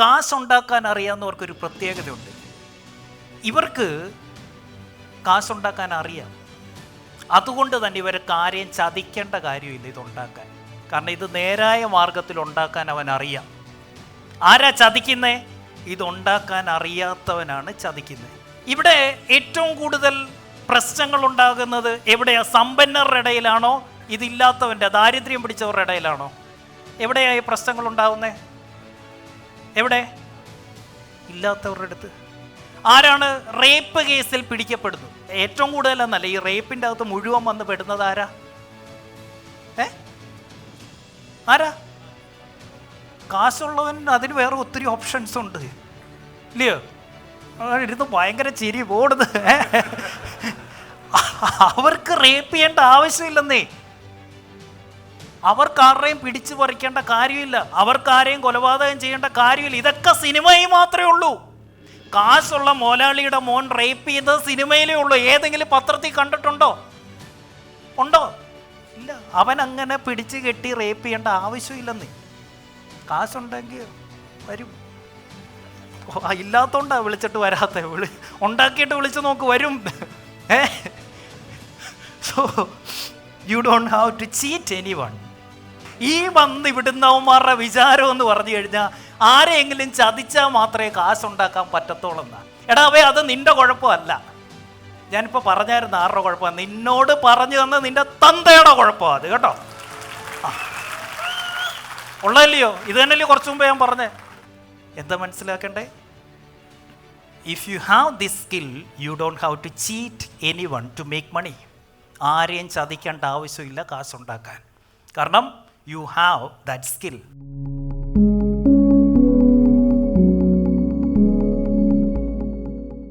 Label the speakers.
Speaker 1: കാശുണ്ടാക്കാൻ അറിയാവുന്നവർക്കൊരു പ്രത്യേകതയുണ്ട്. ഇവർക്ക് കാശുണ്ടാക്കാൻ അറിയാം അതുകൊണ്ട് തന്നെ ഇവരെ കാര്യം ചതിക്കേണ്ട കാര്യമില്ല ഇതുണ്ടാക്കാൻ. കാരണം ഇത് നേരായ മാർഗത്തിൽ ഉണ്ടാക്കാൻ അവൻ അറിയാം ആരാ ചതിക്കുന്നേ? ഇതുണ്ടാക്കാൻ അറിയാത്തവനാണ് ചതിക്കുന്നത് ഇവിടെ ഏറ്റവും കൂടുതൽ പ്രശ്നങ്ങൾ ഉണ്ടാകുന്നത് എവിടെയാ? സമ്പന്നരുടെ ഇടയിലാണോ? ഇതില്ലാത്തവന്റെ ദാരിദ്ര്യം പിടിച്ചവരുടെ ഇടയിലാണോ? എവിടെയായി പ്രശ്നങ്ങൾ ഉണ്ടാകുന്നേ എവിടെ? ഇല്ലാത്തവരുടെ അടുത്ത്. ആരാണ് റേപ്പ് കേസിൽ പിടിക്കപ്പെടുന്നത്? ഏറ്റവും കൂടുതലെന്നല്ല ഈ റേപ്പിന്റെ അകത്ത് മുഴുവൻ വന്ന് പെടുന്നത് ആരാ? ഏ? ആരാ? കാശുള്ളവൻ അതിന് വേറെ ഒത്തിരി ഓപ്ഷൻസ് ഉണ്ട്. ഇല്ലയോ? ഇരുന്ന് ഭയങ്കര ചിരി പോടുന്നത് അവർക്ക് റേപ്പ് ചെയ്യേണ്ട ആവശ്യമില്ലെന്നേ. അവർക്ക് ആരുടെയും പിടിച്ചു പറിക്കേണ്ട കാര്യമില്ല. അവർക്ക് ആരെയും കൊലപാതകം ചെയ്യേണ്ട കാര്യമില്ല. ഇതൊക്കെ സിനിമയിൽ മാത്രമേ ഉള്ളൂ. കാശുള്ള മോലാളിയുടെ മോൻ റേപ്പ് ചെയ്തത് സിനിമയിലേ ഉള്ളൂ. ഏതെങ്കിലും പത്രത്തിൽ കണ്ടിട്ടുണ്ടോ? ഉണ്ടോ? ഇല്ല. അവൻ അങ്ങനെ പിടിച്ചു കെട്ടി റേപ്പ് ചെയ്യേണ്ട ആവശ്യമില്ലെന്നേ. കാശുണ്ടെങ്കിൽ വരും. ഇല്ലാത്തോണ്ടാ വിളിച്ചിട്ട് വരാത്ത. വിളി ഉണ്ടാക്കിയിട്ട് വിളിച്ചു നോക്ക് വരും. ഏ? So you don't have to cheat anyone ഈ വന്ന് ഇവിടുന്നവന്മാരുടെ വിചാരം എന്ന് പറഞ്ഞു കഴിഞ്ഞാൽ ആരെയെങ്കിലും ചതിച്ചാൽ മാത്രമേ കാശുണ്ടാക്കാൻ പറ്റത്തുള്ളൂ എന്നാ എടാ അവേ അത് നിന്റെ കുഴപ്പമല്ല. ഞാനിപ്പോൾ പറഞ്ഞായിരുന്നു ആരുടെ കുഴപ്പമാണ് നിന്നോട് പറഞ്ഞു തന്ന നിന്റെ തന്തയുടെ കുഴപ്പമാണ് അത് കേട്ടോ. ഉള്ളതല്ലയോ? ഇത് തന്നെയല്ലേ കുറച്ച് മുമ്പ് ഞാൻ പറഞ്ഞേ. എന്താ മനസ്സിലാക്കണ്ടേ? If you have this skill you don't have to cheat anyone to make money ആരെയും ചതിക്കേണ്ട ആവശ്യമില്ല കാശുണ്ടാക്കാൻ. കാരണം യു ഹാവ് ദാറ്റ് സ്കിൽ